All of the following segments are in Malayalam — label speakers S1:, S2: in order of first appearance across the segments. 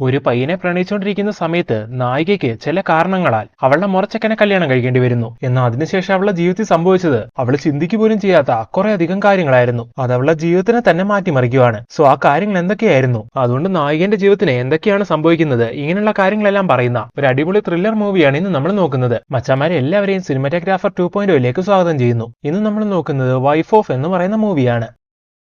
S1: ഒരു പയ്യനെ പ്രണയിച്ചുകൊണ്ടിരിക്കുന്ന സമയത്ത് നായികയ്ക്ക് ചില കാരണങ്ങളാൽ അവളുടെ മുറച്ചക്കനെ കല്യാണം കഴിക്കേണ്ടി വരുന്നു. എന്നാൽ അതിനുശേഷം അവളുടെ ജീവിതത്തിൽ സംഭവിച്ചത് അവൾ ചിന്തിക്കു പോലും ചെയ്യാത്ത കുറെ അധികം കാര്യങ്ങളായിരുന്നു. അത് അവളുടെ ജീവിതത്തിനെ തന്നെ മാറ്റിമറിക്കുവാണ്. സോ ആ കാര്യങ്ങൾ എന്തൊക്കെയായിരുന്നു? അതുകൊണ്ട് നായികന്റെ ജീവിതത്തിന് എന്തൊക്കെയാണ് സംഭവിക്കുന്നത്? ഇങ്ങനെയുള്ള കാര്യങ്ങളെല്ലാം പറയുന്ന ഒരു അടിപൊളി ത്രില്ലർ മൂവിയാണ് ഇന്ന് നമ്മൾ നോക്കുന്നത്. മച്ചാമാരെ എല്ലാവരെയും സിനിമാറ്റോഗ്രാഫർ ടു പോയിന്റ് സ്വാഗതം ചെയ്യുന്നു. ഇന്ന് നമ്മൾ നോക്കുന്നത് വൈഫ് ഓഫ് എന്ന് പറയുന്ന മൂവിയാണ്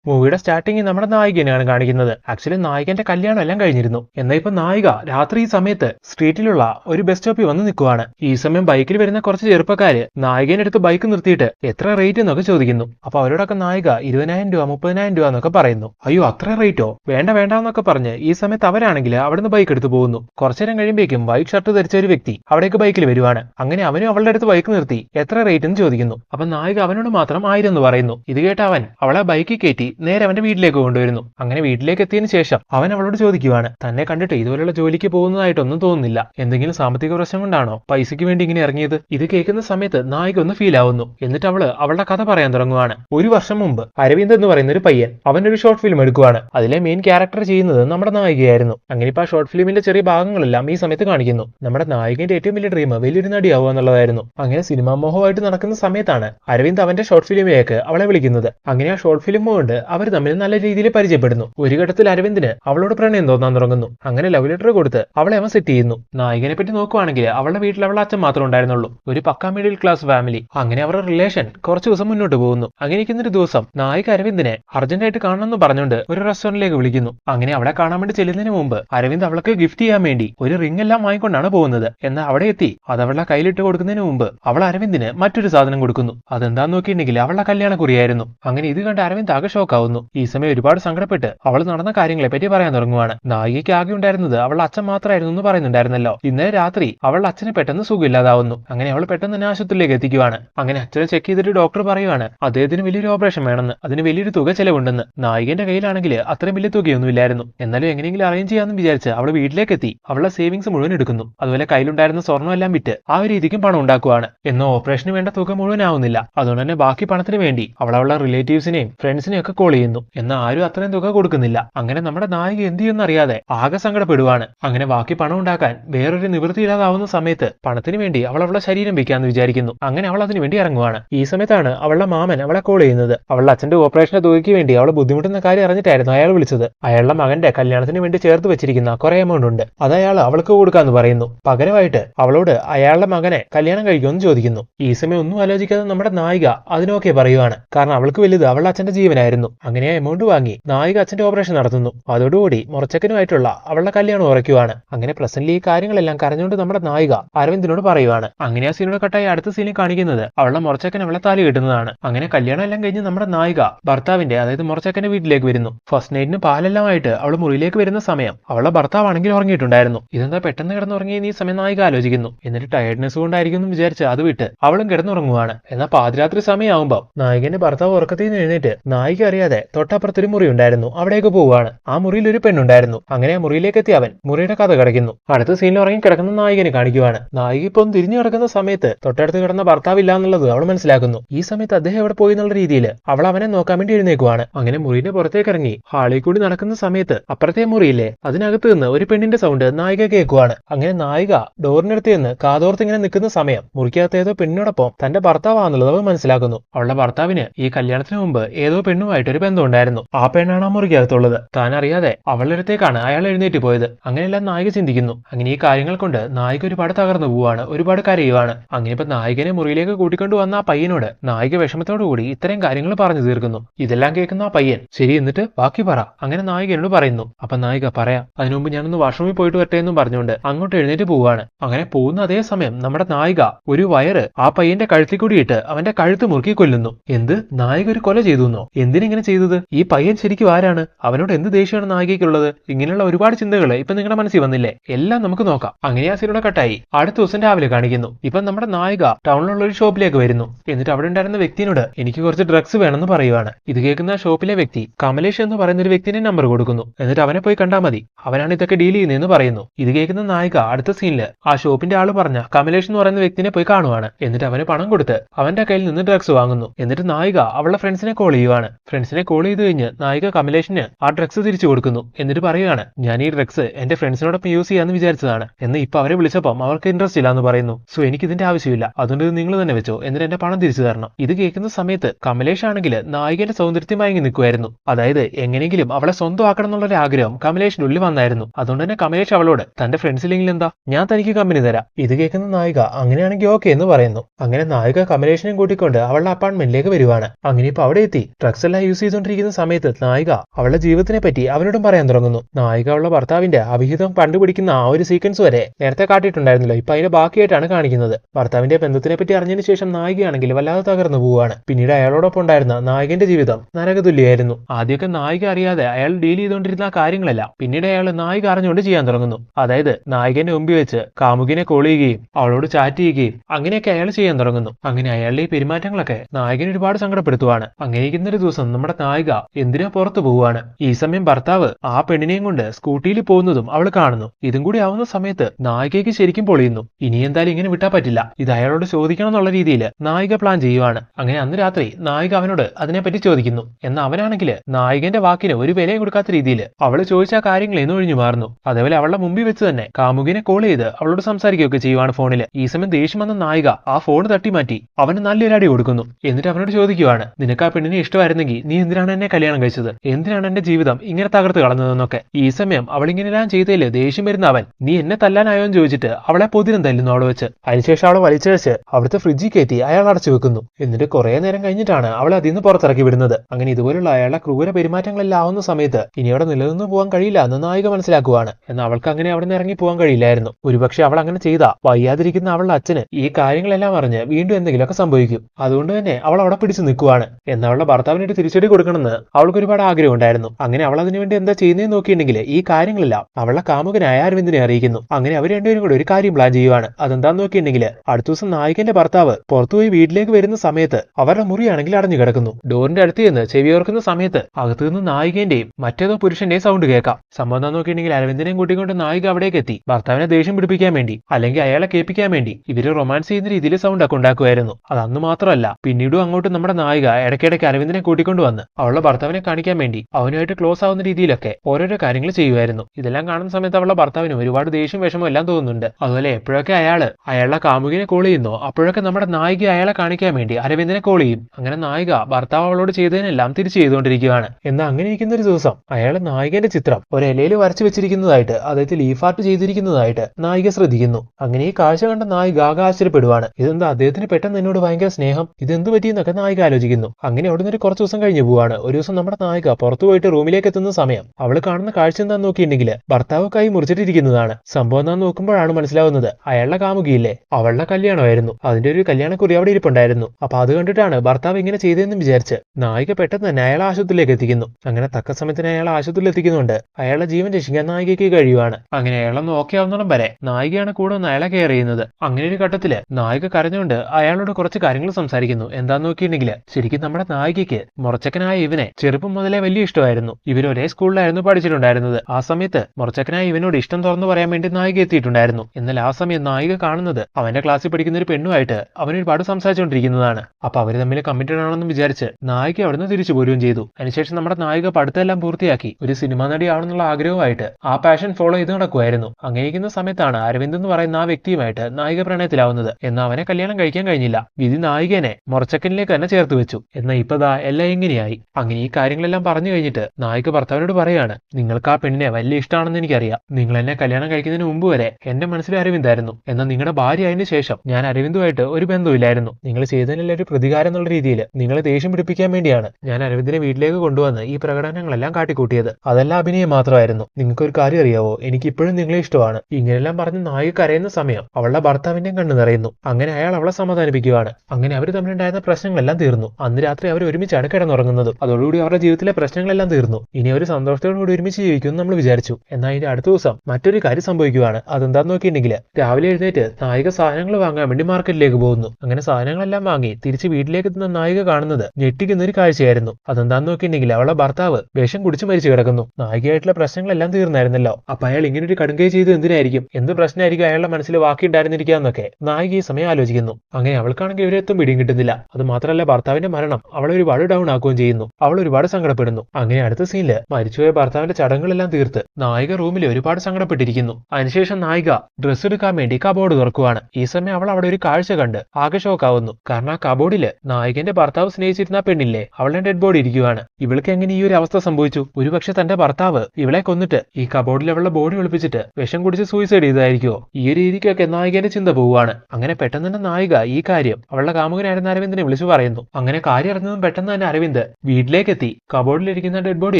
S1: മൂവിയുടെ സ്റ്റാർട്ടിങ്ങിൽ നമ്മുടെ നായികനെയാണ് കാണിക്കുന്നത്. ആക്ച്വലി നായികന്റെ കല്യാണം എല്ലാം കഴിഞ്ഞിരുന്നു. എന്നാൽ ഇപ്പൊ നായിക രാത്രി ഈ സമയത്ത് സ്ട്രീറ്റിലുള്ള ഒരു ബസ് സ്റ്റോപ്പിൽ വന്ന് നിൽക്കുവാണ്. ഈ സമയം ബൈക്കിൽ വരുന്ന കുറച്ച് ചെറുപ്പക്കാര് നായികന്റെ അടുത്ത് ബൈക്ക് നിർത്തിയിട്ട് എത്ര റേറ്റ് എന്നൊക്കെ ചോദിക്കുന്നു. അപ്പൊ അവരോടൊക്കെ നായിക ഇരുപതിനായിരം രൂപ മുപ്പതിനായിരം രൂപ എന്നൊക്കെ പറയുന്നു. അയ്യോ അത്ര റേറ്റോ വേണ്ട വേണ്ട എന്നൊക്കെ പറഞ്ഞ് ഈ സമയത്ത് അവരാണെങ്കിൽ അവിടുന്ന് ബൈക്ക് എടുത്ത് പോകുന്നു. കുറച്ചു നേരം കഴിയുമ്പോഴേക്കും വൈറ്റ് ഷർട്ട് ധരിച്ച ഒരു വ്യക്തി അവിടേക്ക് ബൈക്കിൽ വരുവാണ്. അങ്ങനെ അവനും അവളുടെ അടുത്ത് ബൈക്ക് നിർത്തി. എത്ര റേറ്റ് എന്ന് ചോദിക്കുന്നു. അപ്പൊ നായിക അവനോട് മാത്രം ആയിരം എന്ന് പറയുന്നു. ഇത് കേട്ട് അവൻ അവളെ ബൈക്കിൽ കയറ്റി നേരെ അവന്റെ വീട്ടിലേക്ക് കൊണ്ടുവരുന്നു. അങ്ങനെ വീട്ടിലേക്ക് എത്തിയതിനു ശേഷം അവൻ അവളോട് ചോദിക്കുവാണ് തന്നെ കണ്ടിട്ട് ഇതുപോലുള്ള ജോലിക്ക് പോകുന്നതായിട്ടൊന്നും തോന്നുന്നില്ല. എന്തെങ്കിലും സാമ്പത്തിക പ്രശ്നം കൊണ്ടാണോ പൈസയ്ക്ക് വേണ്ടി ഇങ്ങനെ ഇറങ്ങിയത്? ഇത് കേൾക്കുന്ന സമയത്ത് നായിക ഒന്ന് ഫീൽ ആവുന്നു. എന്നിട്ട് അവൾ അവളുടെ കഥ പറയാൻ തുടങ്ങുവാണ്. ഒരു വർഷം മുമ്പ് അരവിന്ദ് എന്ന് പറയുന്ന ഒരു പയ്യൻ അവൻ ഒരു ഷോർട്ട് ഫിലിം എടുക്കുവാണ്. അതിലെ മെയിൻ ക്യാരക്ടർ ചെയ്യുന്നത് നമ്മുടെ നായികയായിരുന്നു. അങ്ങനെ ഇപ്പൊ ആ ഷോർട്ട് ഫിലിമിന്റെ ചെറിയ ഭാഗങ്ങളെല്ലാം ഈ സമയത്ത് കാണിക്കുന്നു. നമ്മുടെ നായികന്റെ ഏറ്റവും വലിയ ഡ്രീം വലിയൊരു നടിയാവുക എന്നുള്ളതായിരുന്നു. അങ്ങനെ സിനിമാ മോഹമായിട്ട് നടക്കുന്ന സമയത്താണ് അരവിന്ദ് അവന്റെ ഷോർട്ട് ഫിലിമിലേക്ക് അവളെ വിളിക്കുന്നത്. അങ്ങനെ ആ ഷോർട്ട് ഫിലിം കൊണ്ട് അവർ തമ്മിൽ നല്ല രീതിയിൽ പരിചയപ്പെടുന്നു. ഒരു ഘട്ടത്തിൽ അരവിന്ദിന് അവളോട് പ്രണയം തോന്നാൻ തുടങ്ങുന്നു. അങ്ങനെ ലവ് ലെറ്റർ കൊടുത്ത് അവളെ അവൻ സെറ്റ് ചെയ്യുന്നു. നായികനെ പറ്റി നോക്കുവാണെങ്കിൽ അവളുടെ വീട്ടിൽ അവളുടെ അച്ഛൻ മാത്രമേ ഉണ്ടായിരുന്നുള്ളൂ. ഒരു പക്കാ മിഡിൽ ക്ലാസ് ഫാമിലി. അങ്ങനെ അവരുടെ റിലേഷൻ കുറച്ച് ദിവസം മുന്നോട്ട് പോകുന്നു. അങ്ങനെ ഒരു ദിവസം നായിക അരവിന്ദിനെ അർജന്റായിട്ട് കാണണമെന്ന് പറഞ്ഞുകൊണ്ട് ഒരു റെസ്റ്റോറന്റിലേക്ക് വിളിക്കുന്നു. അങ്ങനെ അവളെ കാണാൻ വേണ്ടി ചെല്ലുന്നതിന് മുമ്പ് അരവിന്ദ് അവൾക്ക് ഗിഫ്റ്റ് ചെയ്യാൻ വേണ്ടി ഒരു റിംഗ് എല്ലാം വാങ്ങിക്കൊണ്ടാണ് പോകുന്നത്. എന്നാൽ അവിടെ എത്തി. അത് അവളുടെ കയ്യിലിട്ട് കൊടുക്കുന്നതിന് മുമ്പ് അവൾ അരവിന്ദിന് മറ്റൊരു സാധനം കൊടുക്കുന്നു. അതെന്താന്ന് നോക്കിയിട്ടുണ്ടെങ്കിൽ അവളുടെ കല്യാണ കുറിയായിരുന്നു അങ്ങനെ ഇത് കണ്ട് അരവിന്ദ് ആകെ ഷോക്കാവുന്നു ഈ സമയം ഒരുപാട് സങ്കടപ്പെട്ട് അവൾ നടന്ന കാര്യങ്ങളെ പറ്റി പറയാൻ തുടങ്ങുവാണ്. നായികയ്ക്ക് ആകെ ഉണ്ടായിരുന്നത് അവളുടെ അച്ഛൻ മാത്രമായിരുന്നു എന്ന് പറയുന്നുണ്ടായിരുന്നല്ലോ. ഇന്നലെ രാത്രി അവളുടെ അച്ഛന് പെട്ടെന്ന് സുഖമില്ലാതാവുന്നു. അങ്ങനെ അവൾ പെട്ടെന്ന് തന്നെ ആശുപത്രിയിലേക്ക് എത്തിക്കുവാണ്. അങ്ങനെ അച്ഛനെ ചെക്ക് ചെയ്തിട്ട് ഡോക്ടർ പറയുവാണ് അദ്ദേഹത്തിന് വലിയൊരു ഓപ്പറേഷൻ വേണമെന്ന്. അതിന് വലിയൊരു തുക ചെലവുണ്ടെന്ന്. നായികന്റെ കയ്യിലാണെങ്കിൽ അത്രയും വലിയ തുകയൊന്നും ഇല്ലായിരുന്നു എന്നാലും എങ്ങനെയെങ്കിലും അറേഞ്ച് ചെയ്യാമെന്ന് വിചാരിച്ച് അവൾ വീട്ടിലേക്ക് എത്തി. അവളുടെ സേവിങ്സ് മുഴുവൻ എടുക്കുന്നു. അതുപോലെ കയ്യിലുണ്ടായിരുന്ന സ്വർണമെല്ലാം വിറ്റ് ആ ഒരു രീതിക്കും പണം ഉണ്ടാക്കുവാണ്. എന്നോ ഓപ്പറേഷന് വേണ്ട തുക മുഴുവൻ ആവുന്നില്ല അതുകൊണ്ട് തന്നെ ബാക്കി പണത്തിന് വേണ്ടി അവൾ അവളുടെ റിലേറ്റീവ്സിനെയും ഫ്രണ്ട്സിനെയും ഒക്കെ കോൾ ചെയ്യുന്നു. എന്നാൽ ആരും അത്രയും തുക കൊടുക്കുന്നില്ല. അങ്ങനെ നമ്മുടെ നായിക എന്ത് ചെയ്യുന്ന അറിയാതെ ആകെ സങ്കടപ്പെടുവാണ്. അങ്ങനെ ബാക്കി പണം ഉണ്ടാക്കാൻ വേറൊരു നിവൃത്തിയില്ലാതാവുന്ന സമയത്ത് പണത്തിന് വേണ്ടി അവൾ അവളുടെ ശരീരം വെക്കാന്ന് വിചാരിക്കുന്നു. അങ്ങനെ അവൾ അതിനു വേണ്ടി ഇറങ്ങുവാണ്. ഈ സമയത്താണ് അവളുടെ മാമൻ അവളെ കോൾ ചെയ്യുന്നത്. അവളുടെ അച്ഛന്റെ ഓപ്പറേഷന്റെ തുകയ്ക്ക് വേണ്ടി അവൾ ബുദ്ധിമുട്ടുന്ന കാര്യം അറിഞ്ഞിട്ടായിരുന്നു അയാൾ വിളിച്ചത്. അയാളുടെ മകന്റെ കല്യാണത്തിന് വേണ്ടി ചേർത്ത് വെച്ചിരിക്കുന്ന കുറെ എമൗണ്ട് ഉണ്ട്. അത് അയാൾ അവൾക്ക് കൊടുക്കാന്ന് പറയുന്നു. പകരമായിട്ട് അവളോട് അയാളുടെ മകനെ കല്യാണം കഴിക്കുമെന്ന് ചോദിക്കുന്നു. ഈ സമയം ഒന്നും ആലോചിക്കാതെ നമ്മുടെ നായിക അതിനൊക്കെ പറയുവാണ്. കാരണം അവൾക്ക് വലുത് അവളുടെ അച്ഛന്റെ ജീവനായിരുന്നു. അങ്ങനെ എമൗണ്ട് വാങ്ങി. നായിക അച്ഛന്റെ ഓപ്പറേഷൻ നടത്തുന്നു. അതോടുകൂടി മുറച്ചക്കനുമായിട്ടുള്ള അവളുടെ കല്യാണം ഉറയ്ക്കുവാണ്. അങ്ങനെ പ്രസന്റിൽ ഈ കാര്യങ്ങളെല്ലാം കരഞ്ഞുകൊണ്ട് നമ്മുടെ നായിക അരവിന്ദിനോട് പറയുവാണ്. അങ്ങനെ ആ സീനോട് കട്ടായി അടുത്ത സീനിൽ കാണിക്കുന്നത്. അവളുടെ മുറച്ചക്കൻ അവളെ താലി കിട്ടുന്നതാണ്. അങ്ങനെ കല്യാണം എല്ലാം കഴിഞ്ഞ് നമ്മുടെ നായിക ഭർത്താവിന്റെ അതായത് മുറച്ചക്കന്റെ വീട്ടിലേക്ക് വരുന്നു. ഫസ്റ്റ് നൈറ്റിന് പാലെല്ലാമായിട്ട് അവൾ മുറിയിലേക്ക് വരുന്ന സമയം അവളുടെ ഭർത്താവാണെങ്കിൽ ഉറങ്ങിയിട്ടുണ്ടായിരുന്നു. ഇതെന്താ പെട്ടെന്ന് കിടന്നുറങ്ങി ഈ സമയം നായിക ആലോചിക്കുന്നു. എന്നിട്ട് ടയർഡ്നെസ് കൊണ്ടായിരിക്കും എന്ന് വിചാരിച്ച് അത് വിട്ട് അവളും കിടന്നുറങ്ങുവാണ്. എന്നാൽ പാതിരാത്രി സമയമാകുമ്പോൾ നായികന്റെ ഭർത്താവ് ഉറക്കത്തിൽ നിന്ന് എഴുന്നേറ്റ് നായിക അറിയാതെ തൊട്ടപ്പുറത്തൊരു മുറി ഉണ്ടായിരുന്നു. അവിടേക്ക് പോവുകയാണ്. ആ മുറിയിൽ ഒരു പെണ്ണുണ്ടായിരുന്നു. അങ്ങനെ മുറിയിലേക്ക് എത്തി അവൻ. മുറിയുടെ കഥ കിടക്കുന്നു. അടുത്ത സീനിൽ ഉറങ്ങി കിടക്കുന്ന നായികനെ കാണിക്കുവാണ് നായിക ഇപ്പം തിരിഞ്ഞു കിടക്കുന്ന സമയത്ത് തൊട്ടടുത്ത് കിടന്ന ഭർത്താവില്ല എന്നുള്ളത് അവൾ മനസ്സിലാക്കുന്നു. ഈ സമയത്ത് അദ്ദേഹം എവിടെ പോയി എന്നുള്ള രീതിയിൽ അവൾ അവനെ നോക്കാൻ വേണ്ടി എഴുന്നേക്കുവാണ് അങ്ങനെ മുറിയുടെ പുറത്തേക്ക് ഇറങ്ങി ഹാളിൽ കൂടി നടക്കുന്ന സമയത്ത് അപ്പുറത്തെ മുറിയില്ലേ അതിനകത്ത് നിന്ന് ഒരു പെണ്ണിന്റെ സൗണ്ട് നായിക കേൾക്കുവാണ്. അങ്ങനെ നായിക ഡോറിനടുത്ത് നിന്ന് കാതോർത്ത് ഇങ്ങനെ നിൽക്കുന്ന സമയം മുറിക്കകത്ത് ഏതോ പെണ്ണിനോടൊപ്പം തന്റെ ഭർത്താവാന്നുള്ളത് അവൾ മനസ്സിലാക്കുന്നു. അവളുടെ ഭർത്താവിന് ഈ കല്യാണത്തിന് മുമ്പ് ഏതോ പെണ്ണുമായിട്ട് ഒരു ബന്ധം ഉണ്ടായിരുന്നു ആ പെണ്ണാണ് ആ മുറിക്കകത്തുള്ളത്. താൻ അറിയാതെ അവളുടെ അടുത്തേക്കാണ് അയാൾ എഴുന്നേറ്റ് പോയത്. അങ്ങനെയെല്ലാം നായിക ചിന്തിക്കുന്നു. അങ്ങനെ ഈ കാര്യങ്ങൾ കൊണ്ട് നായിക ഒരുപാട് തകർന്നു പോവാണ്. ഒരുപാട് കരയുവാണ്. അങ്ങനെ ഇപ്പൊ നായികനെ മുറിയിലേക്ക് കൂട്ടിക്കൊണ്ടു വന്ന ആ പയ്യനോട് നായിക വിഷമത്തോടു കൂടി ഇത്രയും കാര്യങ്ങൾ പറഞ്ഞു തീർക്കുന്നു. ഇതെല്ലാം കേൾക്കുന്ന ആ പയ്യൻ ശരി എന്നിട്ട് ബാക്കി പറ. അങ്ങനെ നായികനോട് പറയുന്നു. അപ്പൊ നായിക പറയാം. അതിനുമുമ്പ് ഞാനൊന്ന് വാഷ്റൂമിൽ പോയിട്ട് വരട്ടെ എന്നും പറഞ്ഞുകൊണ്ട് അങ്ങോട്ട് എഴുന്നേറ്റ് പോവാണ്. അങ്ങനെ പോകുന്ന അതേ സമയം നമ്മുടെ നായിക ഒരു വയറ് ആ പയ്യന്റെ കഴുത്തിൽ കൂടിയിട്ട് അവന്റെ കഴുത്ത് മുറുക്കി കൊല്ലുന്നു. എന്ത്? നായിക ഒരു കൊല ചെയ്തു എന്നോ എന്തിനിങ്ങനെ ചെയ്തത്? ഈ പയ്യൻ ശരിക്കും ആരാണ്? അവനോട് എന്ത് ദേഷ്യമാണ് നായികയ്ക്കുള്ളത്? ഇങ്ങനെയുള്ള ഒരുപാട് ചിന്തകൾ ഇപ്പൊ നിങ്ങളുടെ മനസ്സിൽ വന്നില്ലേ? എല്ലാം നമുക്ക് നോക്കാം. അങ്ങനെ ആ സീനോടെ കട്ടായി. അടുത്ത ദിവസം രാവിലെ കാണിക്കുന്നു. ഇപ്പൊ നമ്മുടെ നായിക ടൗണിലുള്ള ഒരു ഷോപ്പിലേക്ക് വരുന്നു. എന്നിട്ട് അവിടെ ഉണ്ടായിരുന്ന വ്യക്തിയോട് എനിക്ക് കുറച്ച് ഡ്രഗ്സ് വേണമെന്ന് പറയുവാണ്. ഇത് കേൾക്കുന്ന ഷോപ്പിലെ വ്യക്തി കമലേഷ് എന്ന് പറയുന്ന ഒരു വ്യക്തിനെ നമ്പർ കൊടുക്കുന്നു. എന്നിട്ട് അവനെ പോയി കണ്ടാൽ മതി. അവനാണ് ഇതൊക്കെ ഡീൽ ചെയ്യുന്നതെന്ന് പറയുന്നു. ഇത് കേൾക്കുന്ന നായിക അടുത്ത സീനിൽ ആ ഷോപ്പിന്റെ ആൾ പറഞ്ഞ കമലേഷ് എന്ന് പറയുന്ന വ്യക്തിനെ പോയി കാണുവാണ്. എന്നിട്ട് അവന് പണം കൊടുത്ത് അവന്റെ കയ്യിൽ നിന്ന് ഡ്രഗ്സ് വാങ്ങുന്നു. എന്നിട്ട് നായിക അവളുടെ ഫ്രണ്ട്സിനെ കോൾ ചെയ്യുവാണ്. ഫ്രണ്ട്സിനെ കോൾ ചെയ്ത് കഴിഞ്ഞ് നായിക കമലേഷിന് ആ ഡ്രഗ്സ് തിരിച്ചു കൊടുക്കുന്നു. എന്നിട്ട് പറയുകയാണ് ഞാൻ ഈ ഡ്രഗ്സ് എന്റെ ഫ്രണ്ട്സിനോടൊപ്പം യൂസ് ചെയ്യാന്ന് വിചാരിച്ചതാണ്. എന്ന് ഇപ്പൊ അവരെ വിളിച്ചപ്പം അവർക്ക് ഇൻട്രസ്റ്റ് ഇല്ല എന്ന് പറയുന്നു. സോ എനിക്ക് ഇതിന്റെ ആവശ്യമില്ല. അതുകൊണ്ട് നിങ്ങൾ തന്നെ വെച്ചോ. എന്നിട്ട് എന്റെ പണം തിരിച്ചു തരണം. ഇത് കേൾക്കുന്ന സമയത്ത് കമലേഷ് ആണെങ്കിൽ നായികന്റെ സൗന്ദര്യത്തിൽ മയങ്ങി നിൽക്കുമായിരുന്നു അതായത് എങ്ങനെയെങ്കിലും അവളെ സ്വന്തമാക്കണം എന്നുള്ള ഒരു ആഗ്രഹം കമലേഷിന്റെ ഉള്ളിൽ വന്നായിരുന്നു. അതുകൊണ്ട് തന്നെ കമലേഷ് അവളോട് തന്റെ ഫ്രണ്ട്സ് ഇല്ലെങ്കിൽ എന്താ? ഞാൻ തനിക്ക് കമ്പനി തരാം. ഇത് കേൾക്കുന്ന നായിക അങ്ങനെയാണെങ്കിൽ ഓക്കെ എന്ന് പറയുന്നു. അങ്ങനെ നായിക കമലേഷിനെയും കൂട്ടിക്കൊണ്ട് അവളുടെ അപ്പാർട്ട്മെന്റിലേക്ക് വരുവാണ്. അങ്ങനെ ഇപ്പൊ അവിടെ എത്തി. ഡ്രഗ്സ് എല്ലാം യൂസ് ചെയ്തുകൊണ്ടിരിക്കുന്ന സമയത്ത് നായിക അവളുടെ ജീവിതത്തിനെ പറ്റി അവനോടും പറയാൻ തുടങ്ങുന്നു. നായിക അവളുടെ ഭർത്താവിന്റെ അവിഹിതം കണ്ടുപിടിക്കുന്ന ആ ഒരു സീക്വൻസ് വരെ നേരത്തെ കാട്ടിയിട്ടുണ്ടായിരുന്നല്ലോ. ഇപ്പൊ അതിന്റെ ബാക്കിയായിട്ടാണ് കാണിക്കുന്നത്. ഭർത്താവിന്റെ ബന്ധത്തിനെ പറ്റി അറിഞ്ഞതിന് ശേഷം നായികയാണെങ്കിൽ വല്ലാതെ തകർന്നു പോവുകയാണ്. പിന്നീട് അയാളോടൊപ്പം ഉണ്ടായിരുന്ന നായകന്റെ ജീവിതം നരകതുല്യായിരുന്നു ആദ്യമൊക്കെ നായിക അറിയാതെ അയാൾ ഡീൽ ചെയ്തുകൊണ്ടിരുന്ന കാര്യങ്ങളല്ല പിന്നീട് അയാൾ നായിക അറിഞ്ഞുകൊണ്ട് ചെയ്യാൻ തുടങ്ങുന്നു. അതായത് നായികന്റെ മുമ്പിൽ വെച്ച് കാമുകിനെ കോൾ ചെയ്യുകയും അവളോട് ചാറ്റ് ചെയ്യുകയും അങ്ങനെയൊക്കെ അയാൾ ചെയ്യാൻ തുടങ്ങുന്നു. അങ്ങനെ അയാളുടെ ഈ പെരുമാറ്റങ്ങളൊക്കെ നായകൻ ഒരുപാട് സങ്കടപ്പെടുത്തുവാണ്. അങ്ങനെ ഇരിക്കുന്ന ഒരു ദിവസം നമ്മുടെ നായിക എന്തിനാ പുറത്തു പോവുകയാണ്? ഈ സമയം ഭർത്താവ് ആ പെണ്ണിനെയും കൊണ്ട് സ്കൂട്ടിയിൽ പോകുന്നതും അവൾ കാണുന്നു. ഇതും കൂടി ആവുന്ന സമയത്ത് നായികയ്ക്ക് ശരിക്കും പൊളിയുന്നു. ഇനി എന്തായാലും ഇങ്ങനെ വിട്ടാ പറ്റില്ല. ഇത് അയാളോട് ചോദിക്കണം എന്നുള്ള രീതിയിൽ നായിക പ്ലാൻ ചെയ്യുവാണ്. അങ്ങനെ അന്ന് രാത്രി നായിക അവനോട് അതിനെപ്പറ്റി ചോദിക്കുന്നു. എന്നാൽ അവനാണെങ്കിൽ നായികന്റെ വാക്കിന് ഒരു വിലയും കൊടുക്കാത്ത രീതിയിൽ അവൾ ചോദിച്ച കാര്യങ്ങൾ എന്ന് ഒഴിഞ്ഞു മാറുന്നു. അതേപോലെ അവളുടെ മുമ്പിൽ വെച്ച് തന്നെ കാമുകിനെ കോൾ ചെയ്ത് അവളോട് സംസാരിക്കുകയൊക്കെ ചെയ്യുവാണ് ഫോണിൽ. ഈ സമയം ദേഷ്യം വന്ന നായിക ആ ഫോൺ തട്ടി മാറ്റി അവന് നല്ലൊരു അടി കൊടുക്കുന്നു. എന്നിട്ട് അവനോട് ചോദിക്കുവാണ് നിനക്ക് ആ പെണ്ണിനെ ഇഷ്ടമായിരുന്നെങ്കിൽ എന്തിനാണ് എന്നെ കല്യാണം കഴിച്ചത്? എന്തിനാണ് എന്റെ ജീവിതം ഇങ്ങനെ തകർത്ത് കളഞ്ഞതെന്നൊക്കെ? ഈ സമയം അവൾ ഇങ്ങനെല്ലാം ചെയ്തതിൽ ദേഷ്യം വരുന്ന അവൻ. നീ എന്നെ തല്ലാനായോ എന്ന് ചോദിച്ചിട്ട് അവളെ പൊതിരം തല്ലുന്നു അവിടെ വെച്ച്. അതിനുശേഷം അവളെ വലിച്ചഴിച്ച് അവിടുത്തെ ഫ്രിഡ്ജിൽ കയറ്റി അയാൾ അടച്ചു വെക്കുന്നു. എന്നിട്ട് കുറെ നേരം കഴിഞ്ഞിട്ടാണ് അവളെ അതിൽ നിന്ന് പുറത്തിറക്കി വിടുന്നത്. അങ്ങനെ ഇതുപോലുള്ള അയാളുടെ ക്രൂര പെരുമാറ്റങ്ങളെല്ലാം ആവുന്ന സമയത്ത് ഇനി അവിടെ നിലനിന്ന് പോകാൻ കഴിയില്ല എന്ന് നായിക മനസ്സിലാക്കുവാണ്. എന്നാൽ അവൾക്ക് അങ്ങനെ അവിടെ നിന്ന് ഇറങ്ങി പോകാൻ കഴിയില്ലായിരുന്നു. ഒരുപക്ഷെ അവൾ അങ്ങനെ ചെയ്ത. വയ്യാതിരിക്കുന്ന അവളുടെ അച്ഛന് ഈ കാര്യങ്ങളെല്ലാം അറിഞ്ഞ് വീണ്ടും എന്തെങ്കിലുമൊക്കെ സംഭവിക്കും. അതുകൊണ്ട് തന്നെ അവൾ അവിടെ പിടിച്ചു നിൽക്കുവാണ്. എന്നാൽ അവളുടെ ഭർത്താവിനൊരു തിരിച്ചടി കൊടുക്കണമെന്ന് അവൾക്ക് ഒരുപാട് ആഗ്രഹം ഉണ്ടായിരുന്നു. അങ്ങനെ അവൾ അതിനുവേണ്ടി എന്താ ചെയ്യുന്നതെന്ന് നോക്കിയിട്ടുണ്ടെങ്കിൽ ഈ കാര്യങ്ങളെല്ലാം അവളുടെ കാമുകനായ അരവിന്ദിനെ അറിയിക്കുന്നു. അങ്ങനെ അവർ രണ്ടുപേരും കൂടെ ഒരു കാര്യം പ്ലാൻ ചെയ്യുവാണ്. അതെന്താന്ന് നോക്കിയിട്ടുണ്ടെങ്കിൽ അടുത്ത ദിവസം നായികന്റെ ഭർത്താവ് പുറത്തുപോയി വീട്ടിലേക്ക് വരുന്ന സമയത്ത് അവരുടെ മുറിയാണെങ്കിൽ അടഞ്ഞു കിടക്കുന്നു. ഡോറിന്റെ അടുത്ത് ചെന്ന് ചെവിയോർക്കുന്ന സമയത്ത് അകത്തു നിന്ന് നായികന്റെയും മറ്റേതോ പുരുഷന്റെയും സൗണ്ട് കേൾക്കാം. സംഭവം എന്താ നോക്കിയിട്ടുണ്ടെങ്കിൽ അരവിന്ദനെയും കൂട്ടിക്കൊണ്ട് നായിക അവിടേക്ക് എത്തി. ഭർത്താവിനെ ദേഷ്യം പിടിപ്പിക്കാൻ വേണ്ടി അല്ലെങ്കിൽ അയാളെ കേൾപ്പിക്കാൻ വേണ്ടി ഇവർ റൊമാൻസ് ചെയ്യുന്ന രീതിയിൽ സൗണ്ട് ഒക്കെ ഉണ്ടാക്കുമായിരുന്നു അത് അന്ന് മാത്രമല്ല പിന്നീടും അങ്ങോട്ട് നമ്മുടെ നായിക ഇടയ്ക്കിടയ്ക്ക് അരവിന്ദനെ കൂട്ടിക്കൊണ്ട് വന്ന് അവളുടെ ഭർത്താവിനെ കാണിക്കാൻ വേണ്ടി അവനുമായിട്ട് ക്ലോസ് ആവുന്ന രീതിയിലൊക്കെ ഓരോരോ കാര്യങ്ങൾ ചെയ്യുമായിരുന്നു ഇതെല്ലാം കാണുന്ന സമയത്ത് അവളുടെ ഭർത്താവിന് ഒരുപാട് ദേഷ്യം വിഷമം എല്ലാം തോന്നുന്നുണ്ട്. അതുപോലെ എപ്പോഴൊക്കെ അയാൾ അയാളുടെ കാമുകിനെ കോൾ ചെയ്യുന്നു അപ്പോഴൊക്കെ നമ്മുടെ നായിക അയാളെ കാണിക്കാൻ വേണ്ടി അരവിന്ദനെ കോൾ ചെയ്യും. അങ്ങനെ നായിക ഭർത്താവ് അവളോട് ചെയ്തതിനെല്ലാം തിരിച്ചു ചെയ്തുകൊണ്ടിരിക്കുകയാണ്. എന്നാൽ അങ്ങനെ ഇരിക്കുന്ന ഒരു ദിവസം അയാൾ നായികന്റെ ചിത്രം ഒരു ഇലയിൽ വരച്ചു വെച്ചിരിക്കുന്നതായിട്ട് അതായത് ലീഫ് ആർട്ട് ചെയ്തിരിക്കുന്നതായിട്ട് നായിക ശ്രദ്ധിക്കുന്നു. അങ്ങനെ ഈ കാഴ്ച കണ്ട നായിക ആകെ ആശ്ചര്യപ്പെടുവാണ്. ഇതെന്താ അദ്ദേഹത്തിന് പെട്ടെന്ന് എന്നോട് ഭയങ്കര സ്നേഹം? ഇതെന്ത് പറ്റിയെന്നൊക്കെ നായിക ആലോചിക്കുന്നു. അങ്ങനെ അവിടെ ഒരു കുറച്ച് ദിവസം കഴിഞ്ഞ് പോവാണ്. ഒരു ദിവസം നമ്മുടെ നായിക പുറത്തു പോയിട്ട് റൂമിലേക്ക് എത്തുന്ന സമയം. അവൾ കാണുന്ന കാഴ്ച എന്താന്ന് നോക്കിയിട്ടുണ്ടെങ്കിൽ ഭർത്താവ് കൈ മുറിച്ചിട്ടിരിക്കുന്നതാണ്. സംഭവം എന്താന്ന് നോക്കുമ്പോഴാണ് മനസ്സിലാവുന്നത്. അയാളുടെ കാമുകിയില്ലേ? അവളുടെ കല്യാണമായിരുന്നു. അതിന്റെ ഒരു കല്യാണക്കുറി അവിടെ ഇരിപ്പുണ്ടായിരുന്നു. അപ്പൊ അത് കണ്ടിട്ടാണ് ഭർത്താവ് ഇങ്ങനെ ചെയ്തതെന്ന് വിചാരിച്ച് നായിക പെട്ടെന്ന് തന്നെ അയാളെ ആശുപത്രിയിലേക്ക് എത്തിക്കുന്നു. അങ്ങനെ തക്ക സമയത്തിന് അയാളെ ആശുപത്രിയിൽ എത്തിക്കുന്നുണ്ട്. അയാളുടെ ജീവൻ രക്ഷിക്കാൻ നായികയ്ക്ക് കഴിയുവാണ്. അങ്ങനെ അയാളൊന്ന് ഓക്കെ ആവുന്നോളം വരെ നായികയാണ് കൂടെ ഒന്ന് അയാളെ കെയർ ചെയ്യുന്നത്. അങ്ങനെ ഒരു ഘട്ടത്തിൽ നായിക കരഞ്ഞുകൊണ്ട് അയാളോട് കുറച്ച് കാര്യങ്ങൾ സംസാരിക്കുന്നു. എന്താന്ന് നോക്കിയിട്ടുണ്ടെങ്കിൽ ശരിക്കും നമ്മുടെ നായികയ്ക്ക് മുറച്ചക്കനായ ഇവനെ ചെറുപ്പം മുതലേ വലിയ ഇഷ്ടമായിരുന്നു. ഇവർ ഒരേ സ്കൂളിലായിരുന്നു പഠിച്ചിട്ടുണ്ടായിരുന്നത്. ആ സമയത്ത് മുറച്ചക്കനായ ഇവനോട് ഇഷ്ടം തുറന്നു പറയാൻ വേണ്ടി നായിക എത്തിയിട്ടുണ്ടായിരുന്നു. എന്നാൽ ആ സമയം നായിക കാണുന്നത് അവന്റെ ക്ലാസ്സിൽ പഠിക്കുന്ന ഒരു പെണ്ണുമായിട്ട് അവൻ ഒരുപാട് സംസാരിച്ചുകൊണ്ടിരിക്കുന്നതാണ്. അപ്പൊ അവർ തമ്മിൽ കമ്മിറ്റഡ് ആണെന്ന് വിചാരിച്ച് നായിക അവിടുന്ന് തിരിച്ചു പോരുകയും ചെയ്തു. അതിനുശേഷം നമ്മുടെ നായിക പഠിത്തമെല്ലാം പൂർത്തിയാക്കി. ഒരു സിനിമാ നടിയാവണമെന്നുള്ള ആഗ്രഹമായിട്ട് ആ പാഷൻ ഫോളോ ചെയ്ത് നടക്കുമായിരുന്നു. അങ്ങനെയിരിക്കുന്ന സമയത്താണ് അരവിന്ദ് എന്ന് പറയുന്ന ആ വ്യക്തിയുമായിട്ട് നായിക പ്രണയത്തിലാവുന്നത്. എന്നാൽ അവനെ കല്യാണം കഴിക്കാൻ കഴിഞ്ഞില്ല. വിധി നായികനെ മുറച്ചക്കനിലേക്ക് തന്നെ ചേർത്ത് വെച്ചു. എന്നാൽ ഇപ്പതാ എല്ലാം എങ്ങനെയായി അങ്ങനെ ഈ കാര്യങ്ങളെല്ലാം പറഞ്ഞു കഴിഞ്ഞിട്ട് നായിക ഭർത്താവിനോട് പറയാണ് നിങ്ങൾക്ക് ആ പെണ്ണിനെ വലിയ ഇഷ്ടമാണെന്ന് എനിക്കറിയാം. നിങ്ങൾ എന്നെ കല്യാണം കഴിക്കുന്നതിന് മുമ്പ് വരെ എന്റെ മനസ്സിൽ അരവിന്ദായിരുന്നു. എന്നാൽ നിങ്ങളുടെ ഭാര്യ ആയതിനു ശേഷം ഞാൻ അരവിന്ദുമായിട്ട് ഒരു ബന്ധമില്ലായിരുന്നു നിങ്ങൾ ചെയ്തതിനെല്ലാം ഒരു പ്രതികാരം എന്നുള്ള രീതിയിൽ നിങ്ങളെ ദേഷ്യം പിടിപ്പിക്കാൻ വേണ്ടിയാണ് ഞാൻ അരവിന്ദിനെ വീട്ടിലേക്ക് കൊണ്ടുവന്ന് ഈ പ്രകടനങ്ങളെല്ലാം കാട്ടിക്കൂട്ടിയത്. അതെല്ലാം അഭിനയം മാത്രമായിരുന്നു. നിങ്ങൾക്കൊരു കാര്യം അറിയാവോ? എനിക്ക് ഇപ്പോഴും നിങ്ങളെ ഇഷ്ടമാണ്. ഇങ്ങനെയെല്ലാം പറഞ്ഞ് നായിക കരയുന്ന സമയം അവളുടെ ഭർത്താവിന്റെയും കണ്ണു നിറയുന്നു. അങ്ങനെ അയാൾ അവളെ സമാധാനിപ്പിക്കുകയാണ് അങ്ങനെ അവർ തമ്മിലുണ്ടായിരുന്ന പ്രശ്നങ്ങളെല്ലാം തീർന്നു. അന്ന് രാത്രി അവർ ഒരുമിച്ചാണ് കിടന്നുറങ്ങുന്നതും. അതോടുകൂടി അവരുടെ ജീവിതത്തിലെ പ്രശ്നങ്ങളെല്ലാം തീർന്നു. ഇനി അവർ സന്തോഷത്തോടുകൂടി ഒരുമിച്ച് ജീവിക്കുമെന്ന് നമ്മൾ വിചാരിച്ചു. എന്നാൽ അതിന്റെ അടുത്ത ദിവസം മറ്റൊരു കാര്യം സംഭവിക്കുകയാണ് അതെന്താന്ന് നോക്കിയിട്ടുണ്ടെങ്കിൽ രാവിലെ എഴുന്നേറ്റ് നായിക സാധനങ്ങൾ വാങ്ങാൻ വേണ്ടി മാർക്കറ്റിലേക്ക് പോകുന്നു. അങ്ങനെ സാധനങ്ങളെല്ലാം വാങ്ങി തിരിച്ച് വീട്ടിലേക്ക് എത്തുന്ന നായിക കാണുന്നത് ഞെട്ടിക്കുന്ന ഒരു കാഴ്ചയായിരുന്നു. അതെന്താന്ന് നോക്കിയിട്ടുണ്ടെങ്കിൽ അവളുടെ ഭർത്താവ് വേഷം കുടിച്ച് മരിച്ചു കിടക്കുന്നു. നായികയായിട്ടുള്ള പ്രശ്നങ്ങളെല്ലാം തീർന്നായിരുന്നല്ലോ. അപ്പൊ അയാൾ ഇങ്ങനെ ഒരു കടുങ്കൈ ചെയ്ത് എന്തിനായിരിക്കും? എന്ത് പ്രശ്നമായിരിക്കും അയാളുടെ മനസ്സിൽ ബാക്കി ഉണ്ടായിരുന്നിരിക്കാന്നൊക്കെ നായിക ഈ സമയം ആലോചിക്കുന്നു. അങ്ങനെ അവൾക്കാണെങ്കിൽ ഇവരെത്തും പിടിയും കിട്ടുന്നില്ല. അത് മാത്രമല്ല ഭർത്താവിന്റെ മരണം. അവളെ ഒരുപാട് ഡൗൺ ആക്കുകയും പോവുകയും ചെയ്യുന്നു. അവൾ ഒരുപാട് സങ്കടപ്പെടുന്നു. അങ്ങനെ അടുത്ത സീനിൽ മരിച്ചുപോയ ഭർത്താവിന്റെ ചടങ്ങുകളെല്ലാം തീർത്ത് നായിക റൂമിൽ ഒരുപാട് സങ്കടപ്പെട്ടിരിക്കുന്നു. അതിനുശേഷം നായിക ഡ്രസ്സ് എടുക്കാൻ വേണ്ടി കബോർഡ് തുറക്കുവാണ്. ഈ സമയം അവൾ അവിടെ ഒരു കാഴ്ച കണ്ട് ആകെ ഷോക്കാവുന്നു കാരണം ആ കബോർഡിൽ നായികന്റെ ഭർത്താവ് സ്നേഹിച്ചിരുന്ന പെണ്ണില്ലേ? അവളുടെ ഡെഡ് ബോഡി ഇരിക്കുവാണ്. ഇവൾക്ക് എങ്ങനെ ഈ ഒരു അവസ്ഥ സംഭവിച്ചു? ഒരുപക്ഷെ തന്റെ ഭർത്താവ് ഇവളെ കൊന്നിട്ട് ഈ കബോർഡിൽ അവളുടെ ബോഡി ഒളിപ്പിച്ചിട്ട് വിഷം കുടിച്ച് സൂയിസൈഡ് ചെയ്തായിരിക്കോ ഈ ഒരു രീതിക്കൊക്കെ നായികന്റെ ചിന്ത പോവുകയാണ് അങ്ങനെ പെട്ടെന്ന് തന്നെ നായിക ഈ കാര്യം അവളുടെ കാമുകനായിരുന്ന അരവിന്ദിനെ വിളിച്ചു പറയുന്നു. അങ്ങനെ കാര്യം അറിഞ്ഞതും പെട്ടെന്ന് തന്നെ അരവിന്ദ് വീട്ടിലേക്ക് എത്തി കബോർഡിലിരിക്കുന്ന ഡെഡ് ബോഡി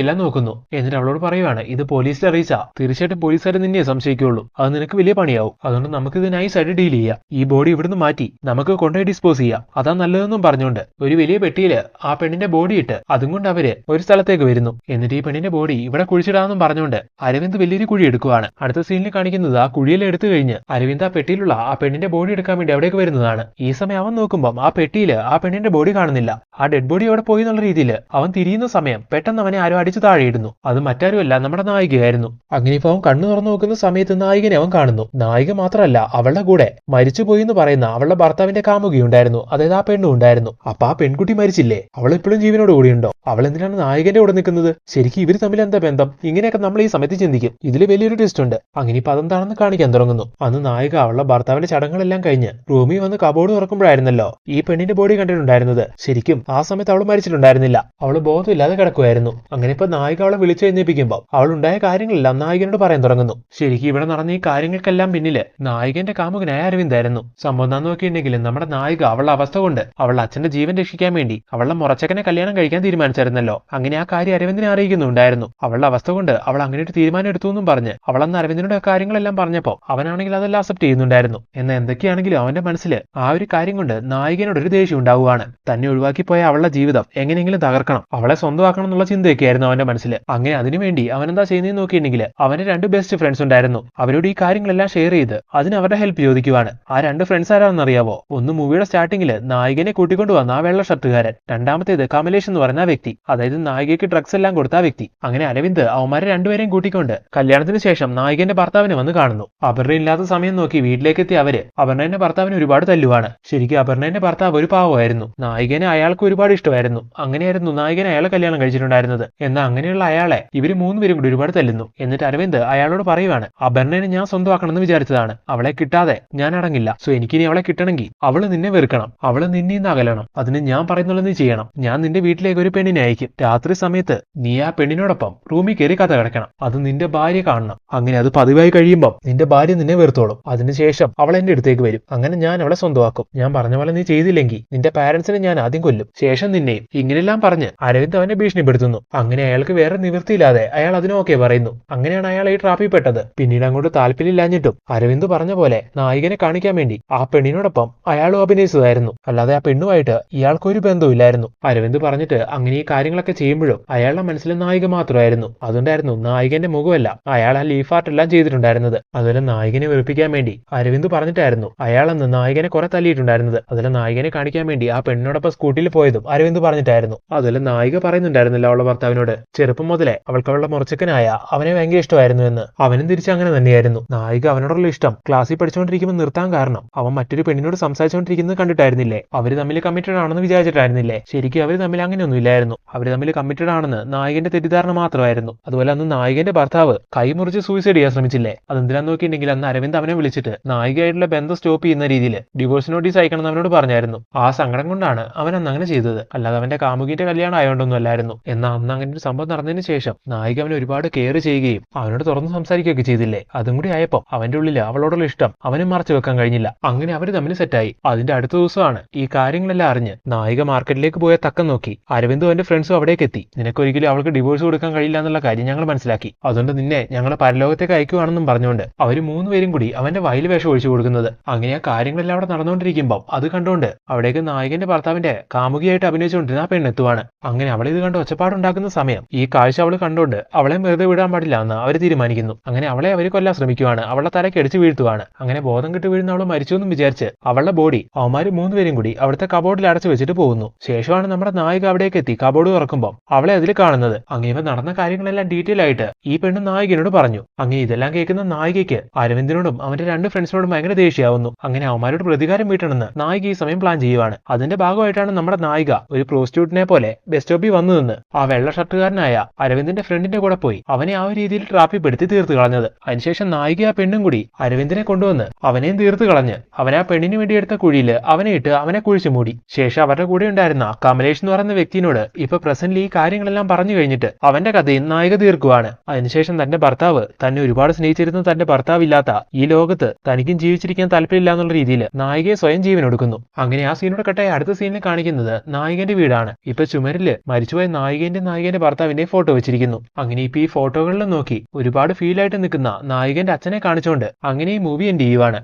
S1: എല്ലാം നോക്കുന്നു. എന്നിട്ട് അവളോട് പറയുവാണ് ഇത് പോലീസിൽ അറിയിച്ചാ. തീർച്ചയായിട്ടും പോലീസുകാരെ നിന്നെ സംശയിക്കുള്ളൂ അത് നിനക്ക് വലിയ പണിയാവും. അതുകൊണ്ട് നമുക്ക് ഇത് നൈസായിട്ട് ഡീൽ ചെയ്യാം. ഈ ബോഡി ഇവിടുന്ന് മാറ്റി. നമുക്ക് കൊണ്ടുപോയി ഡിസ്പോസ് ചെയ്യാം. അതാ നല്ലതെന്നും പറഞ്ഞുകൊണ്ട് ഒരു വലിയ പെട്ടിയിൽ ആ പെണ്ണിന്റെ ബോഡി ഇട്ട് അതും കൊണ്ട് അവർ ഒരു സ്ഥലത്തേക്ക് വരുന്നു. എന്നിട്ട് ഈ പെണ്ണിന്റെ ബോഡി ഇവിടെ കുഴിച്ചിടാന്നും പറഞ്ഞുകൊണ്ട് അരവിന്ദ് വലിയൊരു കുഴി എടുക്കുവാണ്. അടുത്ത സീനിൽ കാണിക്കുന്നത് ആ കുഴിയിൽ എടുത്തു കഴിഞ്ഞ് അരവിന്ദ് ആ പെട്ടിയിലുള്ള ആ പെണ്ണിന്റെ ബോഡി എടുക്കാൻ വേണ്ടി അവിടേക്ക് വരുന്നതാണ്. ഈ സമയം അവൻ നോക്കുമ്പോൾ ആ പെട്ടിയിൽ ആ പെണ്ണിന്റെ ബോഡി കാണുന്നില്ല. ആ ഡെഡ് ബോഡി അവിടെ പോയി എന്നുള്ള രീതിയിൽ അവൻ തിരിയുന്ന സമയം പെട്ടെന്ന് അവനെ ആരോ അടിച്ചു താഴെയിടുന്നു. അത് മറ്റാരുമല്ല നമ്മുടെ നായികയായിരുന്നു. അങ്ങനെ ഇപ്പൊ അവൻ കണ്ണു തുറന്നു നോക്കുന്ന സമയത്ത് നായികനെ അവൻ കാണുന്നു. നായിക മാത്രമല്ല അവളുടെ കൂടെ മരിച്ചുപോയി എന്ന് പറയുന്ന അവളുടെ ഭർത്താവിന്റെ കാമുകയുണ്ടായിരുന്നു അതായത് ആ പെണ്ണും ഉണ്ടായിരുന്നു. അപ്പൊ ആ പെൺകുട്ടി മരിച്ചില്ലേ? അവൾ ഇപ്പോഴും ജീവനോട് കൂടിയുണ്ടോ? അവൾ എന്തിനാണ് നായകന്റെ കൂടെ നിൽക്കുന്നത്? ശരിക്കും ഇവർ തമ്മിൽ എന്താ ബന്ധം? ഇങ്ങനെയൊക്കെ നമ്മൾ ഈ സമയത്ത് ചിന്തിക്കും. ഇതിൽ വലിയൊരു ട്വിസ്റ്റ് ഉണ്ട്. അങ്ങനെ ഇപ്പൊ അതെന്താണെന്ന് കാണിക്കാൻ തുടങ്ങുന്നു. അന്ന് നായിക അവളുടെ ഭർത്താവിന്റെ ചടങ്ങുകളെല്ലാം കഴിഞ്ഞ് റൂമിൽ വന്ന് കബോർഡ് തുറക്കുമ്പോഴായിരുന്നല്ലോ ഈ പെണ്ണിന്റെ ബോഡി കണ്ടിട്ടുണ്ടായിരുന്നത്. ശരിക്കും ആ സമയത്ത് അവൾ മരിച്ചിട്ടുണ്ടായിരുന്നില്ല? അവൾ ബോധമില്ലാതെ കിടക്കുമായിരുന്നു അങ്ങനെ ഇപ്പൊ നായിക അവളെ വിളിച്ചു എഴുന്നേപ്പിക്കുമ്പോൾ അവൾ ഉണ്ടായ കാര്യങ്ങളെല്ലാം നായികനോട് പറയാൻ തുടങ്ങുന്നു. ശരിക്കും ഇവിടെ നടന്ന ഈ കാര്യങ്ങൾക്കെല്ലാം പിന്നിൽ നായികന്റെ കാമുകനായ അരവിന്ദായിരുന്നു സംഭവം എന്താന്ന് നോക്കിയിട്ടുണ്ടെങ്കിലും നമ്മുടെ നായിക അവളുടെ അവസ്ഥ കൊണ്ട് അവളുടെ അച്ഛന്റെ ജീവൻ രക്ഷിക്കാൻ വേണ്ടി അവളുടെ മുറച്ചക്കനെ കല്യാണം കഴിക്കാൻ തീരുമാനിച്ചായിരുന്നല്ലോ. അങ്ങനെ ആ കാര്യം അരവിന്ദിനെ അറിയിക്കുന്നുണ്ടായിരുന്നു. അവളുടെ അവസ്ഥ കൊണ്ട് അവൾ അങ്ങനെ ഒരു തീരുമാനം എടുത്തു എന്നും പറഞ്ഞ് അവൾ അന്ന് അരവിന്ദിനോട് കാര്യങ്ങളെല്ലാം പറഞ്ഞപ്പോൾ അവനാണെങ്കിൽ അതെല്ലാം അക്സെപ്റ്റ് ചെയ്യുന്നുണ്ടായിരുന്നു. എന്ന എന്തൊക്കെയാണെങ്കിലും അവന്റെ മനസ്സിൽ ആ ഒരു കാര്യം കൊണ്ട് നായികനോട് ഒരു ദേഷ്യം ഉണ്ടാവുകയാണ്. തന്നെ ഒഴിവാക്കി പോയ അവളുടെ ജീവിതം എങ്ങനെയെങ്കിലും തകർക്കണം. അവളെ സ്വന്തമാക്കണം എന്നുള്ള ചിന്തയൊക്കെയായിരുന്നു അവന്റെ മനസ്സിൽ അങ്ങനെ അതിനുവേണ്ടി അവൻ എന്താ ചെയ്യുന്നതെന്ന് നോക്കിയിട്ടുണ്ടെങ്കിൽ അവന് രണ്ട് ബെസ്റ്റ് ഫ്രണ്ട്സ് ഉണ്ടായിരുന്നു. അവരോട് ഈ കാര്യങ്ങളെല്ലാം ഷെയർ ചെയ്ത് അതിന് അവരുടെ ഹെൽപ്പ് ചോദിക്കുവാണ്. ആ രണ്ട് ഫ്രണ്ട്സ് ആരാണെന്ന് അറിയാവോ? ഒന്ന് മൂവിയുടെ സ്റ്റാർട്ടിങ്ങിൽ നായികനെ കൂട്ടിക്കൊണ്ടു വന്ന ആ വെള്ള ഷർട്ടുകാരൻ. രണ്ടാമത്തേത് കമലേഷ് എന്ന് പറയുന്ന വ്യക്തി. അതായത് നായികയ്ക്ക് ഡ്രഗ്സ് എല്ലാം കൊടുത്ത വ്യക്തി. അങ്ങനെ അരവിന്ദ് അവന്മാരെ രണ്ടുപേരെയും കൂട്ടിക്കൊണ്ട് കല്യാണത്തിന് ശേഷം നായികന്റെ ഭർത്താവിനെ വന്ന് കാണുന്നു. അപർണ ഇല്ലാത്ത സമയം നോക്കി വീട്ടിലേക്ക് എത്തിയ അവർ അപർണന്റെ ഭർത്താവിന് ഒരുപാട് തല്ലുവാണ്. ശരിക്കും അപർണന്റെ ഭർത്താവ് ഒരു പാവമായിരുന്നു. നായികനെ അയാൾക്ക് ഒരുപാട് ഇഷ്ടമായിരുന്നു. അങ്ങനെയായിരുന്നു നായകൻ അയാളെ കല്യാണം കഴിച്ചിട്ടുണ്ടായിരുന്നത്. എന്നാൽ അങ്ങനെയുള്ള അയാളെ ഇവർ മൂന്നുപേരും കൂടി ഒരുപാട് തല്ലുന്നു. എന്നിട്ട് അരവിന്ദ് അയാളോട് പറയുവാണ് അപർണനെ ഞാൻ സ്വന്തമാക്കണമെന്ന് വിചാരിച്ചതാണ്. അവളെ കിട്ടാതെ ഞാൻ അടങ്ങില്ല. സോ എനിക്ക് ഇനി അവളെ കിട്ടണമെങ്കിൽ അവൾ നിന്നെ വെറുക്കണം. അവൾ നിന്നെ ഇന്ന് അകലണം. അതിന് ഞാൻ പറയുന്നുള്ളത് നീ ചെയ്യണം. ഞാൻ നിന്റെ വീട്ടിലേക്ക് ഒരു പെണ്ണിനെ അയക്കും. രാത്രി സമയത്ത് നീ ആ പെണ്ണിനോടൊപ്പം റൂമിൽ കയറി കഥ കിടക്കണം. അത് നിന്റെ ഭാര്യ കാണണം. അങ്ങനെ അത് പതിവായി കഴിയുമ്പോൾ നിന്റെ ഭാര്യ നിന്നെ വെറുത്തോളും. അതിനുശേഷം അവൾ എന്റെ അടുത്തേക്ക് വരും. അങ്ങനെ ഞാൻ അവളെ സ്വന്തമാക്കും. ഞാൻ പറഞ്ഞ പോലെ നീ ചെയ്തില്ലെങ്കിൽ നിന്റെ പാരന്റ്സിനെ ഞാൻ ആദ്യം കൊല്ലും. ശേഷം നിന്നെയും. ഇങ്ങനെല്ലാം പറഞ്ഞ് അരവിന്ദ് അവനെ ഭീഷണിപ്പെടുത്തുന്നു. അങ്ങനെ അയാൾക്ക് വേറെ നിവൃത്തിയില്ലാതെ അയാൾ അതിനൊക്കെ പറയുന്നു. അങ്ങനെയാണ് അയാൾ ഈ ട്രാപ്പിൽ പെട്ടത്. പിന്നീട് അങ്ങോട്ട് താല്പര്യമില്ലാഞ്ഞിട്ടും അരവിന്ദ് പറഞ്ഞ പോലെ നായികനെ കാണിക്കാൻ വേണ്ടി ആ പെണ്ണിനോടൊപ്പം അയാളും അഭിനയിച്ചതായിരുന്നു. അല്ലാതെ ആ പെണ്ണുമായിട്ട് ഇയാൾക്കൊരു ബന്ധവുമില്ലായിരുന്നു. അരവിന്ദ് പറഞ്ഞിട്ട് അങ്ങനെ ഈ കാര്യങ്ങളൊക്കെ ചെയ്യുമ്പോഴും അയാളുടെ മനസ്സിൽ നായിക മാത്രമായിരുന്നു. അതുകൊണ്ടായിരുന്നു നായികന്റെ മുഖമല്ല അയാൾ ആ ലീഫ് ആർട്ട് എല്ലാം ചെയ്തിട്ടുണ്ടായിരുന്നത്. അതുപോലെ നായികനെ വെറുപ്പിക്കാൻ വേണ്ടി അരവിന്ദ് പറഞ്ഞിട്ടായിരുന്നു അയാളെന്ന് നായികനെ കുറെ തല്ലിയിട്ടുണ്ടായിരുന്നത്. അതുപോലെ നായികനെ കാണിക്കാൻ വേണ്ടി ആ പെണ്ണിനോടൊപ്പം സ്കൂട്ടിയിൽ പോയതും അരവിന്ദ് പറഞ്ഞിട്ടായിരുന്നു. അതുപോലെ നായിക പറയുന്നുണ്ടായിരുന്നില്ല അവളുടെ ഭർത്താവിനോട്. ചെറുപ്പം മുതലേ അവൾക്ക് അവളുടെ മുറച്ചക്കനായ അവനെ ഭയങ്കര ഇഷ്ടമായിരുന്നു എന്ന്. അവനും തിരിച്ച് അങ്ങനെ തന്നെയായിരുന്നു. നായിക അവനോടുള്ള ഇഷ്ടം. ക്ലാസ്സിൽ പഠിച്ചുകൊണ്ടിരിക്കുമ്പോൾ നിർത്താൻ കാരണം. അവൻ മറ്റൊരു പെണ്ണിനോട് സംസാരിച്ചുകൊണ്ടിരിക്കുന്നത് കണ്ടിട്ടായിരുന്നില്ലേ? അവർ തമ്മിൽ കമ്മിറ്റഡ് ആണെന്ന് വിചാരിച്ചിട്ടായിരുന്നില്ലേ? ശരിക്കും അവർ തമ്മിൽ അങ്ങനെയൊന്നും ഇല്ലായിരുന്നു അവർ തമ്മിൽ കമ്മിറ്റഡ് ആണെന്ന് നായകന്റെ തെറ്റിദ്ധാരണ മാത്രമായിരുന്നു. അതുപോലെ അന്ന് നായകന്റെ ഭർത്താവ് കൈമുറിച്ച് സൂയിസൈഡ് ചെയ്യാൻ ശ്രമിച്ചില്ലേ? അതെന്തിനാന്ന് നോക്കിയിട്ടുണ്ടെങ്കിൽ അന്ന് അരവിന്ദ് അവനെ വിളിച്ചിട്ട് നായികയായിട്ടുള്ള ബന്ധം സ്റ്റോപ്പ് ചെയ്യുന്ന രീതിയിൽ ഡിവോഴ്സ് നോട്ടീസ് അയക്കണം അവനോട് പറഞ്ഞായിരുന്നു. ആ സങ്കടം കൊണ്ടാണ് അവൻ അന്ന് അങ്ങനെ ചെയ്തത്. അല്ലാതെ അവന്റെ കാമുകിന്റെ കല്യാണം ആയതുകൊണ്ടൊന്നും അല്ലായിരുന്നു. എന്നാൽ അന്ന് അങ്ങനെ ഒരു സംഭവം നടന്നതിന് ശേഷം നായിക അവനെ ഒരുപാട് കെയർ ചെയ്യുകയും അവനോട് തുറന്ന് സംസാരിക്കുകയൊക്കെ ചെയ്തില്ലേ? അതും കൂടി ആയപ്പോൾ അവന്റെ ഉള്ളിൽ അവളോടുള്ള ഇഷ്ടം അവനും മറച്ചു വെക്കാൻ കഴിഞ്ഞില്ല. അങ്ങനെ അവർ തമ്മിൽ സെറ്റായി അതിന്റെ അടുത്ത ദിവസമാണ് ഈ കാര്യങ്ങളെല്ലാം അറിഞ്ഞ് നായിക മാർക്കറ്റിലേക്ക് പോയ തക്കം നോക്കി. അരവിന്ദും അവന്റെ ഫ്രണ്ട്സും അവിടേക്ക് എത്തി. നിനക്കൊരിക്കലും അവൾക്ക് ഡിവോഴ്സ് കൊടുക്കാൻ കഴിയില്ല എന്നുള്ള കാര്യം ഞങ്ങൾ മനസ്സിലാക്കി. അതുകൊണ്ട് നിന്നെ ഞങ്ങൾ പരലോകത്തേക്ക് അയക്കുവാണെന്നും പറഞ്ഞുകൊണ്ട് അവർ മൂന്നുപേരും കൂടി അവന്റെ വയൽ വേഷം ഒഴിച്ചു കൊടുക്കുന്നത്. അങ്ങനെ ആ കാര്യങ്ങളെല്ലാം അവിടെ നടന്നുകൊണ്ടിരിക്കുമ്പോൾ അത് കണ്ടുകൊണ്ട് അവിടേക്ക് നായകന്റെ ഭർത്താവിന്റെ കാമുകിയായിട്ട് അഭിനയിച്ചുകൊണ്ടിരുന്ന ആ പെണ്ണെത്തുവാണ് അങ്ങനെ അവൾ ഇത് കണ്ട് ഒച്ചപ്പാടുണ്ടാക്കുന്ന സമയം ഈ കാഴ്ച അവൾ കണ്ടുകൊണ്ട് അവളെ വെറുതെ വിടാൻ പാടില്ല എന്ന് അവർ തീരുമാനിക്കുന്നു. അങ്ങനെ അവളെ അവർ കൊല്ലാൻ ശ്രമിക്കുവാണ്. അവളുടെ തലയ്ക്ക് അടിച്ചു വീഴ്ത്തുവാണ്. അങ്ങനെ ബോധം കിട്ടി വീഴുന്ന അവൾ മരിച്ചു എന്നും വിചാരിച്ച് അവളുടെ ബോഡി അവന്മാര് മൂന്നുപേരും കൂടി അവിടുത്തെ കബോർഡിൽ അടച്ചു വെച്ചിട്ട് പോകുന്നു. ശേഷമാണ് നമ്മുടെ നായിക അവിടേക്ക് എത്തി കബോർഡ് തുറക്കുമ്പോൾ അവളെ അതിൽ കാണുന്നത്. അങ്ങനെ നടന്ന കാര്യങ്ങളെല്ലാം ഡീറ്റെയിൽ ആയിട്ട് ഈ പെണ്ണ് നായികനോട് പറഞ്ഞു. അങ്ങനെ ഇതെല്ലാം കേൾക്കുന്ന നായികയ്ക്ക് അരവിന്ദിനോടും അവന്റെ രണ്ട് ഫ്രണ്ട്സിനോടും ഭയങ്കര ദേഷ്യമാവുന്നു. അങ്ങനെ അവന്മാരോട് പ്രതികാരം വീട്ടണമെന്ന് നായിക ഈ സമയം പ്ലാൻ ചെയ്യുവാണ്. അതിന്റെ ഭാഗമായിട്ടാണ് നമ്മുടെ നായിക ഒരു പ്രോസ്റ്റിറ്റ്യൂട്ടിനെ പോലെ ബസ് സ്റ്റോപ്പിൽ വന്നു നിന്ന് ആ വെള്ള ഷർട്ടുകാരനായ അരവിന്ദിന്റെ ഫ്രണ്ടിന്റെ കൂടെ പോയി. അവനെ ആ രീതിയിൽ ട്രാപ്പിൽ പെടുത്തി തീർത്തു കളഞ്ഞത്. അതിനുശേഷം നായിക ആ പെണ്ണും കൂടി അരവിന്ദിനെ കൊണ്ടുവന്ന് അവനെയും തീർത്തു കളഞ്ഞ് അവനെ ആ പെണ്ണിന് വേണ്ടി എടുത്ത കുഴിയിൽ അവനെ ഇട്ട് അവനെ കുഴിച്ചു മൂടി. ശേഷം അവരുടെ കൂടെ ഉണ്ടായിരുന്ന കമലേഷ് എന്ന് പറയുന്ന വ്യക്തിനോട് ഇപ്പൊ പ്രസന്റിൽ ഈ കാര്യങ്ങളെല്ലാം പറഞ്ഞു കഴിഞ്ഞിട്ട് അവന്റെ കഥയും നായിക തീർക്കുവാണ്. അതിനുശേഷം തന്റെ ഭർത്താവ് തന്നെ ഒരുപാട് സ്നേഹിച്ചിരുന്ന തന്റെ ഭർത്താവില്ലാത്ത ഈ ലോകത്ത് തനിക്കും ജീവിച്ചിരിക്കാൻ താല്പര്യമില്ല എന്നുള്ള രീതിയിൽ നായികയെ സ്വയം ജീവൻ കൊടുക്കുന്നു അങ്ങനെ ആ സീനോട് കട്ടായി അടുത്ത സീനിൽ കാണിക്കുന്നത് നായികന്റെ വീടാണ്. ഇപ്പൊ ചുമരിൽ മരിച്ചുപോയ നായികന്റെ നായികന്റെ ഭർത്താവിന്റെ ഫോട്ടോ വെച്ചിരിക്കുന്നു. അങ്ങനെ ഇപ്പൊ ഈ ഫോട്ടോകളിൽ നോക്കി ഒരുപാട് ഫീൽ ആയിട്ട് നിൽക്കുന്ന നായികന്റെ അച്ഛനെ കാണിച്ചുകൊണ്ട് അങ്ങനെ ഈ മൂവി എന്റെ ഈവാണ്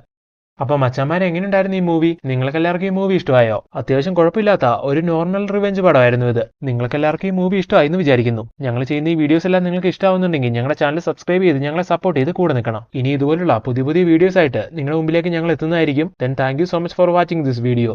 S1: അപ്പൊ മച്ചന്മാരെ എങ്ങനെയുണ്ടായിരുന്നു ഈ മൂവി നിങ്ങൾക്ക് എല്ലാവർക്കും ഈ മൂവി ഇഷ്ടമായോ? അത്യാവശ്യം കുഴപ്പമില്ലാത്ത ഒരു നോർമൽ റിവെഞ്ച് പടമായിരുന്നു ഇത്. നിങ്ങൾക്ക് എല്ലാവർക്കും ഈ മൂവി ഇഷ്ടമായി എന്ന് വിചാരിക്കുന്നു. ഞങ്ങൾ ചെയ്യുന്ന ഈ വീഡിയോസ് എല്ലാം നിങ്ങൾക്ക് ഇഷ്ടമാവുന്നുണ്ടെങ്കിൽ ഞങ്ങളുടെ ചാനൽ സബ്സ്ക്രൈബ് ചെയ്ത് ഞങ്ങളെ സപ്പോർട്ട് ചെയ്ത് കൂടെ നിൽക്കണം. ഇനി ഇതുപോലുള്ള പുതിയ പുതിയ വീഡിയോസ് ആയിട്ട് നിങ്ങളുടെ മുമ്പിലേക്ക് ഞങ്ങൾ എത്തുന്നതായിരിക്കും. Then thank so much for watching this video